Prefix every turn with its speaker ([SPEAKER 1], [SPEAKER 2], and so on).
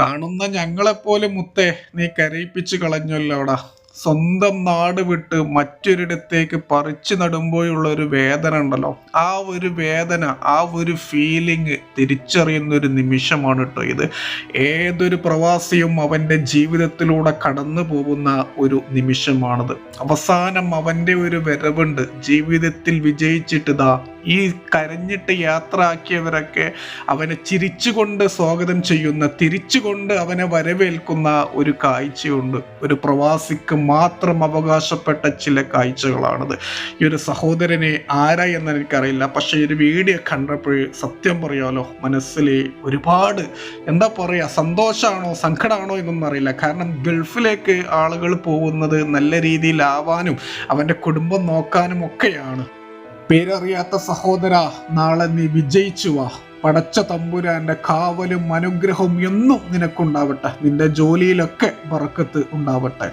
[SPEAKER 1] കാണുന്ന ഞങ്ങളെപ്പോലെ മുത്തേ നീ കരയിപ്പിച്ചു കളഞ്ഞല്ലോടാ. സ്വന്തം നാട് വിട്ട് മറ്റൊരിടത്തേക്ക് പറിച്ചു നടുമ്പോഴുള്ള ഒരു വേദന ഉണ്ടല്ലോ. ആ ഒരു വേദന ആ ഒരു ഫീലിംഗ് തിരിച്ചറിയുന്ന ഒരു നിമിഷമാണ് കേട്ടോ ഇത്. ഏതൊരു പ്രവാസിയും അവന്റെ ജീവിതത്തിലൂടെ കടന്നു പോകുന്ന ഒരു നിമിഷമാണത്. അവസാനം അവന്റെ ഒരു വരവുണ്ട്. ജീവിതത്തിൽ വിജയിച്ചിട്ട് ദാ ഈ കരഞ്ഞിട്ട് യാത്ര ആക്കിയവരൊക്കെ അവനെ ചിരിച്ചുകൊണ്ട് സ്വാഗതം ചെയ്യുന്ന തിരിച്ചുകൊണ്ട് അവനെ വരവേൽക്കുന്ന ഒരു കാഴ്ചയുണ്ട്. ഒരു പ്രവാസിക്ക് മാത്രം അവകാശപ്പെട്ട ചില കാഴ്ചകളാണത്. ഈ ഒരു സഹോദരനെ ആരാ എന്ന് എനിക്കറിയില്ല. പക്ഷേ ഒരു വീഡിയോ കണ്ടപ്പോൾ സത്യം പറയാലോ മനസ്സിലെ ഒരുപാട് എന്താ പറയുക സന്തോഷമാണോ സങ്കടമാണോ എന്നൊന്നും അറിയില്ല. കാരണം ഗൾഫിലേക്ക് ആളുകൾ പോകുന്നത് നല്ല രീതിയിലാവാനും അവന്റെ കുടുംബം നോക്കാനും ഒക്കെയാണ്. പേരറിയാത്ത സഹോദര നാളെ നീ വിജയിച്ചു വാ. പടച്ച തമ്പുരാന്റെ കാവലും അനുഗ്രഹവും എന്നും നിനക്കുണ്ടാവട്ടെ. നിന്റെ ജോലിയിലൊക്കെ വറക്കത്ത് ഉണ്ടാവട്ടെ.